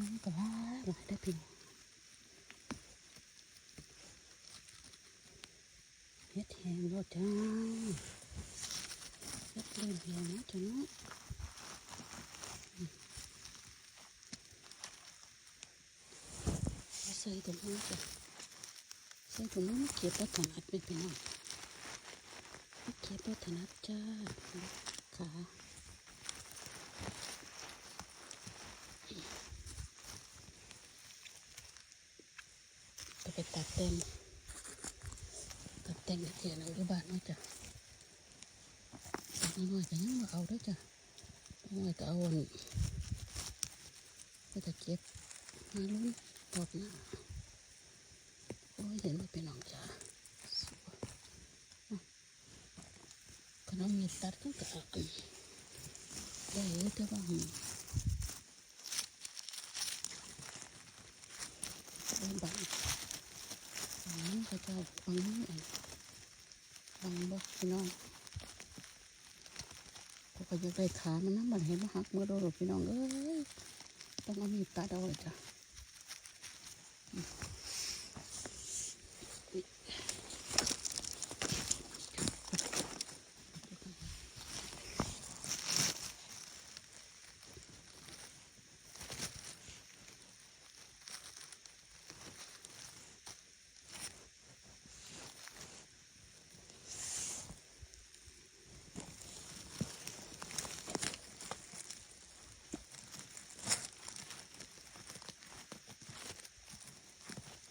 น้องก็ว่าหลายได้พี่น้องเฮ็ดแหงรถจ้าเฮ็ดเริ่มแหงนะจ้ะเนาะใส่ถุงมือจ้ะใส่ถุงมือเก็บแล้วถนัดเป็นพี่น้องเก็บแล้วถนัดจ้าขา ก็ไป ตัดเต็มตัดเต็มเขียนเอาอยู่บ้านนะจ้ะน้อยๆก็ยังมาเอาเด้วยจ้ะน้อยก็เอาอันก็จะเก็บมาลุ้นตอบน้าโอ้ยเห็นว่าเป็นน้องจ้ะสวยอะก็น้องมีตัดก็กะได้เยอะแต่ว่าหืมโอ้ยบังอื มเขาเจ้าฟังมืออันฟังบ่พี่น้องเขาก็อยากได้ขามันนะมันเห็นว่าหักมือโดนพี่น้องเอ้ยต้องเอามีดตัดเอาเลยจ้ะ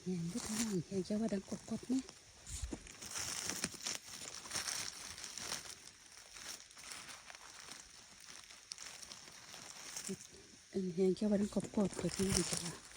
เห็นพี่น้องเห็นจะว่าดังกบๆเนี่ยเห็นแค่ว่าดังกบๆเกิดขึ้นดีจ้ะ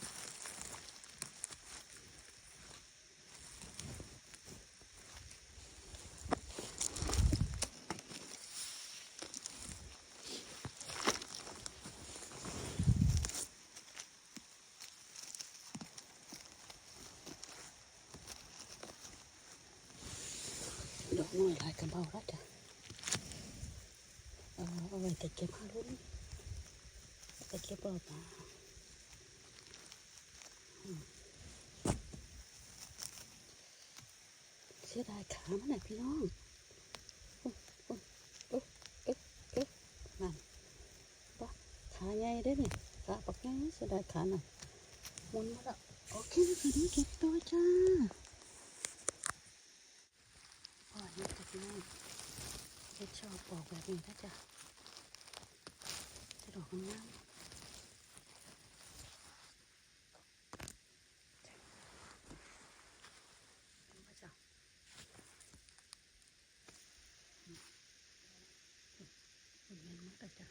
ดอก น้อยหายกระเบาแล้วจ้ะเอาเอาไว้แต่เก็บห้ารุ่นแต่เก็บเอาตาเสียดายขามันไหนะพี่น้องนั่นปะขาใหญ่ได้อเนี่ยขาปักใหญ่เสียดายขาหน่อยมุนมาแล้วโอเคคือนี้เก็บตัวจ้า พ่ อนี่น้องเฮ็ดชอบปอกแบบนี้นะจ๊ะจะดอกงามๆจ้ะจ้ะอืมคนเงินมากเลยจ้ะ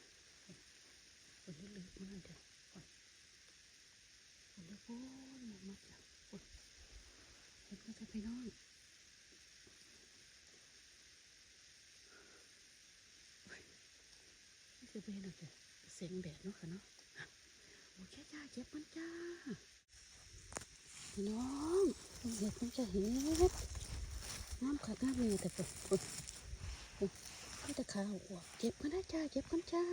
คนนี้ลึกมากจ้ะคนคนนี้โอ้ยมากจ้ะคนเห็นไหมจ๊ะพี่น้อง คือเป็นอะไรเสียงแดดเนาะค่ะเนาะอะโอเคจ้าเก็บมันจ้าน้องเห็ดมันจะเห็ดน้ำขาดน้ำเลยแต่ปุ๊บปุ๊บปุ๊บก็จะขาวอวกเก็บมันได้จ้าเก็บมันจ้า